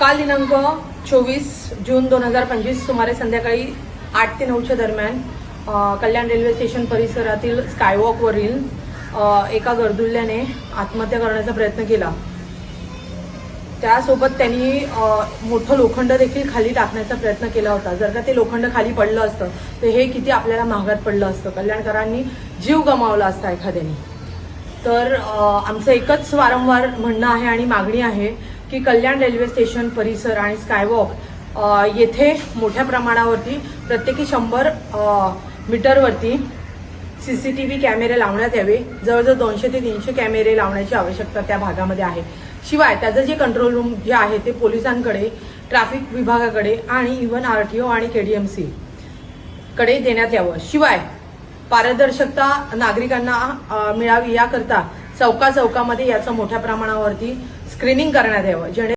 काल दिनांक चोवीस जून दोन हजार पंचवीस सुमारे संध्याकाळी आठ ते नऊच्या दरम्यान कल्याण रेल्वे स्टेशन परिसरातील स्कायवॉकवरील एका गर्दुल्ल्याने आत्महत्या करण्याचा प्रयत्न केला. त्यासोबत त्यांनी मोठं लोखंड देखील खाली टाकण्याचा प्रयत्न केला होता. जर का ते लोखंड खाली पडलं असतं तर हे किती आपल्याला महागात पडलं असतं. कल्याणकरांनी जीव गमावला असता एखाद्याने. तर आमचं एकच वारंवार म्हणणं आहे आणि मागणी आहे की कल्याण रेल्वे स्टेशन परिसर आणि स्कायवॉक येथे मोठ्या प्रमाणावरती प्रत्येकी शंभर मीटरवरती सी सी टी व्ही कॅमेरे लावण्यात यावे. जवळजवळ दोनशे ते तीनशे कॅमेरे लावण्याची आवश्यकता त्या भागामध्ये आहे. शिवाय त्याचं जे कंट्रोल रूम जे आहे ते पोलिसांकडे ट्रॅफिक विभागाकडे आणि इव्हन आर टी ओ आणि केडीएमसी कडे देण्यात यावं. शिवाय पारदर्शकता नागरिकांना मिळावी याकरता चौका चौकामध्ये याचं मोठ्या प्रमाणावरती स्क्रीनिंग करण्यात यावं. जेणे